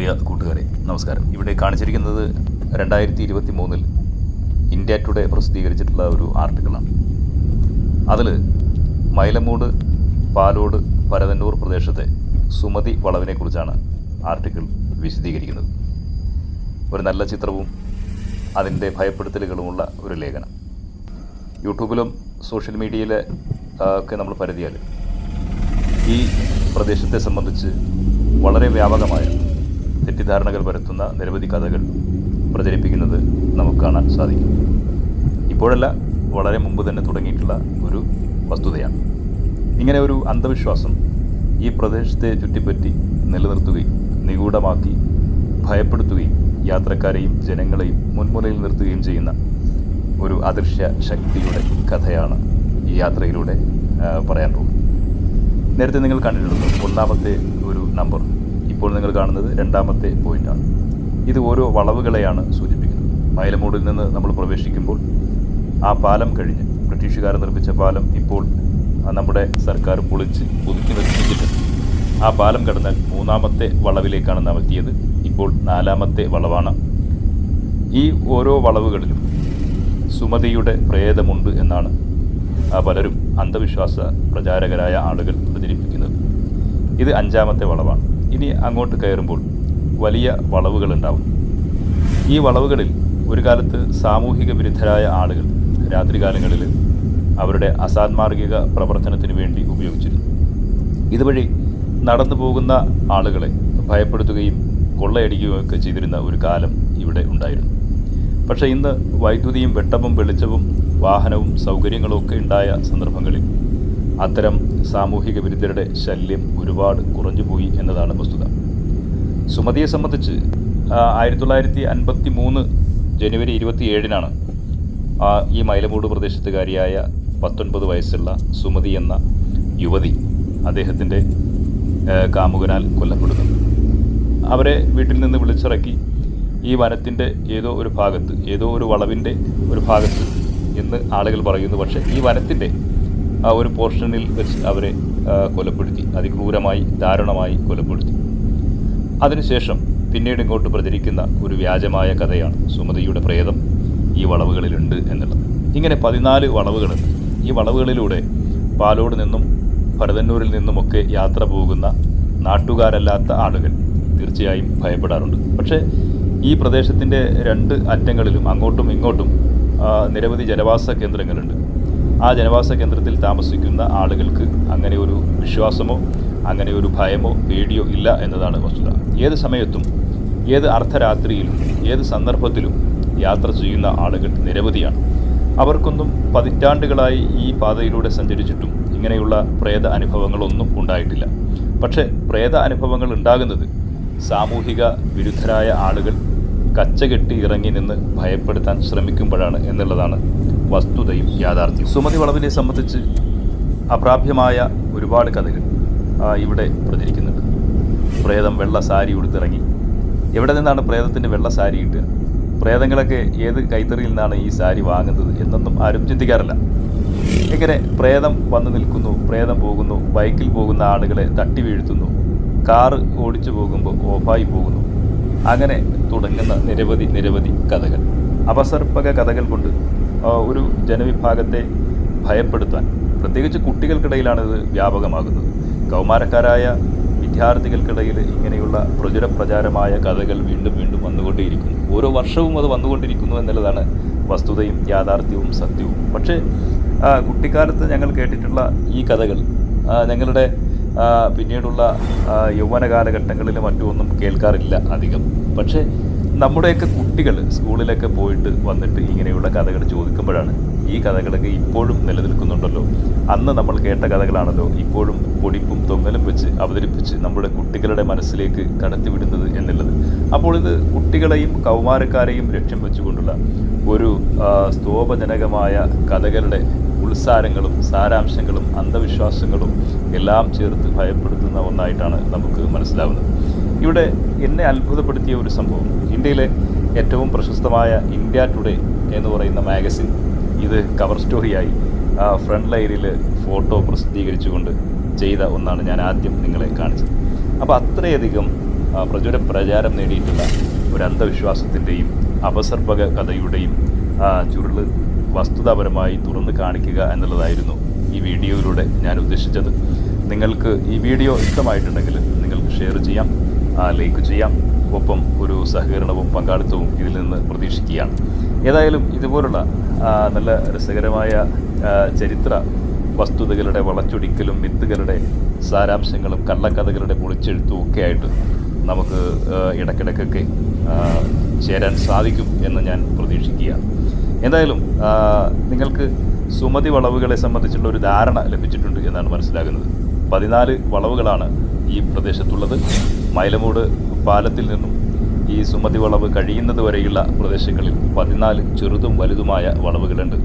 പ്രിയ കൂട്ടുകാരെ നമസ്കാരം. ഇവിടെ കാണിച്ചിരിക്കുന്നത് രണ്ടായിരത്തി ഇരുപത്തി മൂന്നിൽ ഇന്ത്യ ടുഡേ പ്രസിദ്ധീകരിച്ചിട്ടുള്ള ഒരു ആർട്ടിക്കിളാണ്. അതിൽ മൈലമൂട് പാലോട് പരതന്നൂർ പ്രദേശത്തെ സുമതി വളവിനെക്കുറിച്ചാണ് ആർട്ടിക്കിൾ വിശദീകരിക്കുന്നത്. ഒരു നല്ല ചിത്രവും അതിന്റെ ഭയപ്പെടുത്തലുകളുമുള്ള ഒരു ലേഖനം. യൂട്യൂബിലും സോഷ്യൽ മീഡിയയിലെ ഒക്കെ നമ്മൾ പരതിയാൽ ഈ പ്രദേശത്തെ സംബന്ധിച്ച് വളരെ വ്യാപകമായ തെറ്റിദ്ധാരണകൾ പരത്തുന്ന നിരവധി കഥകൾ പ്രചരിപ്പിക്കുന്നത് നമുക്ക് കാണാൻ സാധിക്കും. ഇപ്പോഴല്ല വളരെ മുമ്പ് തന്നെ തുടങ്ങിയിട്ടുള്ള ഒരു വസ്തുതയാണ്. ഇങ്ങനെ ഒരു അന്ധവിശ്വാസം ഈ പ്രദേശത്തെ ചുറ്റിപ്പറ്റി നിലനിർത്തുകയും നിഗൂഢമാക്കി ഭയപ്പെടുത്തുകയും യാത്രക്കാരെയും ജനങ്ങളെയും മുൻമുനയിൽ നിർത്തുകയും ചെയ്യുന്ന ഒരു അദൃശ്യ ശക്തിയുടെ കഥയാണ് ഈ യാത്രയിലൂടെ പറയാൻ പോകുന്നത്. നേരത്തെ നിങ്ങൾ കണ്ടിട്ടുള്ളത് ഒന്നാമത്തെ ഒരു നമ്പർ. ഇപ്പോൾ നിങ്ങൾ കാണുന്നത് രണ്ടാമത്തെ പോയിന്റാണ് ഇത് ഓരോ വളവുകളെയാണ് സൂചിപ്പിക്കുന്നത്. മൈലമൂടിൽ നിന്ന് നമ്മൾ പ്രവേശിക്കുമ്പോൾ ആ പാലം കഴിഞ്ഞ് ബ്രിട്ടീഷുകാർ നിർമ്മിച്ച പാലം ഇപ്പോൾ നമ്മുടെ സർക്കാർ പൊളിച്ച് പുതുക്കി വെച്ചിട്ടുണ്ട്. ആ പാലം കടന്നാൽ മൂന്നാമത്തെ വളവിലേക്കാണ് നാം എത്തിയത്. ഇപ്പോൾ നാലാമത്തെ വളവാണ്. ഈ ഓരോ വളവുകളിലും സുമതിയുടെ പ്രേതമുണ്ട് എന്നാണ് പലരും അന്ധവിശ്വാസ പ്രചാരകരായ ആളുകൾ പ്രചരിപ്പിക്കുന്നത്. ഇത് അഞ്ചാമത്തെ വളവാണ്. ഇനി അങ്ങോട്ട് കയറുമ്പോൾ വലിയ വളവുകളുണ്ടാവും. ഈ വളവുകളിൽ ഒരു കാലത്ത് സാമൂഹിക വിരുദ്ധരായ ആളുകൾ രാത്രികാലങ്ങളിൽ അവരുടെ അസാന്മാർഗിക പ്രവർത്തനത്തിന് വേണ്ടി ഉപയോഗിച്ചിരുന്നു. ഇതുവഴി നടന്നു പോകുന്ന ആളുകളെ ഭയപ്പെടുത്തുകയും കൊള്ളയടിക്കുകയും ഒക്കെ ചെയ്തിരുന്ന ഒരു കാലം ഇവിടെ ഉണ്ടായിരുന്നു. പക്ഷേ ഇന്ന് വൈദ്യുതിയും വെട്ടവും വെളിച്ചവും വാഹനവും സൗകര്യങ്ങളും ഒക്കെ ഉണ്ടായ സന്ദർഭങ്ങളിൽ അത്തരം സാമൂഹിക വിരുദ്ധരുടെ ശല്യം ഒരുപാട് കുറഞ്ഞുപോയി എന്നതാണ് വസ്തുത. സുമതിയെ സംബന്ധിച്ച് ആയിരത്തി തൊള്ളായിരത്തി അൻപത്തി മൂന്ന് ജനുവരി ഇരുപത്തി ഏഴിനാണ് ഈ മൈലമൂട് പ്രദേശത്തുകാരിയായ പത്തൊൻപത് വയസ്സുള്ള സുമതി എന്ന യുവതി അദ്ദേഹത്തിന്റെ കാമുകനാൽ കൊല്ലപ്പെടുന്നു അവരെ വീട്ടിൽ നിന്ന് വിളിച്ചിറക്കി ഈ വനത്തിന്റെ ഏതോ ഒരു ഭാഗത്ത് ഏതോ ഒരു വളവിന്റെ ഒരു ഭാഗത്ത് എന്ന് ആളുകൾ പറയുന്നു. പക്ഷേ ഈ വനത്തിന്റെ ആ ഒരു പോർഷനിൽ വെച്ച് അവരെ കൊലപ്പെടുത്തി. അതിക്രൂരമായി ദാരുണമായി കൊലപ്പെടുത്തി. അതിനുശേഷം പിന്നീട് ഇങ്ങോട്ട് പ്രചരിക്കുന്ന ഒരു വ്യാജമായ കഥയാണ് സുമതിയുടെ പ്രേതം ഈ വളവുകളിലുണ്ട് എന്നുള്ളത്. ഇങ്ങനെ പതിനാല് വളവുകളുണ്ട്. ഈ വളവുകളിലൂടെ പാലോട് നിന്നും ഭരതന്നൂരിൽ നിന്നുമൊക്കെ യാത്ര പോകുന്ന നാട്ടുകാരല്ലാത്ത ആളുകൾ തീർച്ചയായും ഭയപ്പെടാറുണ്ട്. പക്ഷേ ഈ പ്രദേശത്തിന്റെ രണ്ട് അറ്റങ്ങളിലും അങ്ങോട്ടും ഇങ്ങോട്ടും നിരവധി ജനവാസ കേന്ദ്രങ്ങളുണ്ട്. ആ ജനവാസ കേന്ദ്രത്തിൽ താമസിക്കുന്ന ആളുകൾക്ക് അങ്ങനെ ഒരു വിശ്വാസമോ അങ്ങനെ ഒരു ഭയമോ പേടിയോ ഇല്ല എന്നതാണ് വസ്തുത. ഏത് സമയത്തും ഏത് അർദ്ധരാത്രിയിലും ഏത് സന്ദർഭത്തിലും യാത്ര ചെയ്യുന്ന ആളുകൾ നിരവധിയാണ്. അവർക്കൊന്നും പതിറ്റാണ്ടുകളായി ഈ പാതയിലൂടെ സഞ്ചരിച്ചിട്ടും ഇങ്ങനെയുള്ള പ്രേത അനുഭവങ്ങളൊന്നും ഉണ്ടായിട്ടില്ല. പക്ഷേ പ്രേത അനുഭവങ്ങൾ ഉണ്ടാകുന്നത് സാമൂഹിക വിരുദ്ധരായ ആളുകൾ കച്ചകെട്ടി ഇറങ്ങി നിന്ന് ഭയപ്പെടുത്താൻ ശ്രമിക്കുമ്പോഴാണ് എന്നുള്ളതാണ് വസ്തുതയും യാഥാർത്ഥ്യവും. സുമതി വളവിനെ സംബന്ധിച്ച് അപ്രാപ്യമായ ഒരുപാട് കഥകൾ ഇവിടെ പ്രചരിക്കുന്നുണ്ട് പ്രേതം വെള്ള സാരി ഉടുത്തിറങ്ങി. എവിടെ നിന്നാണ് പ്രേതത്തിന്റെ വെള്ള സാരി കിട്ടുക? പ്രേതങ്ങളൊക്കെ ഏത് കൈത്തറിയിൽ നിന്നാണ് ഈ സാരി വാങ്ങുന്നത് എന്നൊന്നും ആരും ചിന്തിക്കാറില്ല. ഇങ്ങനെ പ്രേതം വന്നു നിൽക്കുന്നു പ്രേതം പോകുന്നു ബൈക്കിൽ പോകുന്ന ആളുകളെ തട്ടി വീഴ്ത്തുന്നു കാറ് ഓടിച്ചു പോകുമ്പോൾ ഓഫായി പോകുന്നു. അങ്ങനെ തുടങ്ങുന്ന നിരവധി നിരവധി കഥകൾ. അപസർപ്പക കഥകൾ കൊണ്ട് ഒരു ജനവിഭാഗത്തെ ഭയപ്പെടുത്താൻ. പ്രത്യേകിച്ച് കുട്ടികൾക്കിടയിലാണ് ഇത് വ്യാപകമാകുന്നത്. കൗമാരക്കാരായ വിദ്യാർത്ഥികൾക്കിടയിൽ ഇങ്ങനെയുള്ള പ്രചുര പ്രചാരമായ കഥകൾ വീണ്ടും വീണ്ടും വന്നുകൊണ്ടേയിരിക്കുന്നു. ഓരോ വർഷവും അത് വന്നുകൊണ്ടിരിക്കുന്നു എന്നുള്ളതാണ് വസ്തുതയും യാഥാർത്ഥ്യവും സത്യവും. പക്ഷേ കുട്ടിക്കാലത്ത് ഞങ്ങൾ കേട്ടിട്ടുള്ള ഈ കഥകൾ ഞങ്ങളുടെ പിന്നീടുള്ള യൗവന കാലഘട്ടങ്ങളിലും മറ്റുമൊന്നും കേൾക്കാറില്ല അധികം. പക്ഷേ നമ്മുടെയൊക്കെ കുട്ടികൾ സ്കൂളിലൊക്കെ പോയിട്ട് വന്നിട്ട് ഇങ്ങനെയുള്ള കഥകൾ ചോദിക്കുമ്പോഴാണ് ഈ കഥകളൊക്കെ ഇപ്പോഴും നിലനിൽക്കുന്നുണ്ടല്ലോ. അന്ന് നമ്മൾ കേട്ട കഥകളാണല്ലോ ഇപ്പോഴും പൊടിപ്പും തൊങ്ങലും വെച്ച് അവതരിപ്പിച്ച് നമ്മുടെ കുട്ടികളുടെ മനസ്സിലേക്ക് കടത്തിവിടുന്നത് എന്നുള്ളത്. അപ്പോൾ ഇത് കുട്ടികളെയും കൗമാരക്കാരെയും ലക്ഷ്യം വെച്ചുകൊണ്ടുള്ള ഒരു സ്തോപജനകമായ കഥകളുടെ ഉത്സാരങ്ങളും സാരാംശങ്ങളും അന്ധവിശ്വാസങ്ങളും എല്ലാം ചേർത്ത് ഭയപ്പെടുത്തുന്ന ഒന്നായിട്ടാണ് നമുക്ക് മനസ്സിലാവുന്നത്. ഇവിടെ എന്നെ അത്ഭുതപ്പെടുത്തിയ ഒരു സംഭവം. ഇന്ത്യയിലെ ഏറ്റവും പ്രശസ്തമായ ഇന്ത്യ ടുഡേ എന്ന് പറയുന്ന മാഗസിൻ ഇത് കവർ സ്റ്റോറിയായി ഫ്രണ്ട് ലൈനിൽ ഫോട്ടോ പ്രസിദ്ധീകരിച്ചുകൊണ്ട് ചെയ്ത ഒന്നാണ് ഞാൻ ആദ്യം നിങ്ങളെ കാണിച്ചത്. അപ്പോൾ അത്രയധികം പ്രചുര പ്രചാരം നേടിയിട്ടുള്ള ഒരു അന്ധവിശ്വാസത്തിന്റെയും അപസർപ്പക കഥയുടെയും ചുരുൾ വസ്തുതാപരമായി തുറന്ന് കാണിക്കുക എന്നുള്ളതായിരുന്നു ഈ വീഡിയോയിലൂടെ ഞാൻ ഉദ്ദേശിച്ചത്. നിങ്ങൾക്ക് ഈ വീഡിയോ ഇഷ്ടമായിട്ടുണ്ടെങ്കിൽ നിങ്ങൾക്ക് ഷെയർ ചെയ്യാം. ലൈക്ക് ചെയ്യാം. ഒപ്പം ഒരു സഹകരണവും പങ്കാളിത്തവും ഇതിൽ നിന്ന് പ്രതീക്ഷിക്കുകയാണ്. ഏതായാലും ഇതുപോലുള്ള നല്ല രസകരമായ ചരിത്ര വസ്തുതകളുടെ വളച്ചൊടിക്കലും മിത്തുകളുടെ സാരാംശങ്ങളും കള്ളക്കഥകളുടെ പൊളിച്ചെഴുത്തും ഒക്കെ ആയിട്ട് നമുക്ക് ഇടയ്ക്കിടയ്ക്കൊക്കെ ചേരാൻ സാധിക്കും എന്ന് ഞാൻ പ്രതീക്ഷിക്കുകയാണ്. എന്തായാലും നിങ്ങൾക്ക് സുമതി വളവുകളെ സംബന്ധിച്ചുള്ള ഒരു ധാരണ ലഭിച്ചിട്ടുണ്ട് എന്നാണ് മനസ്സിലാകുന്നത്. പതിനാല് വളവുകളാണ് ഈ പ്രദേശത്തുള്ളത്. മൈലമൂട് പാലത്തിൽ നിന്നും ഈ സുമതി വളവ് കഴിയുന്നത് വരെയുള്ള പ്രദേശങ്ങളിൽ പതിനാല് ചെറുതും വലുതുമായ വളവുകളുണ്ട്.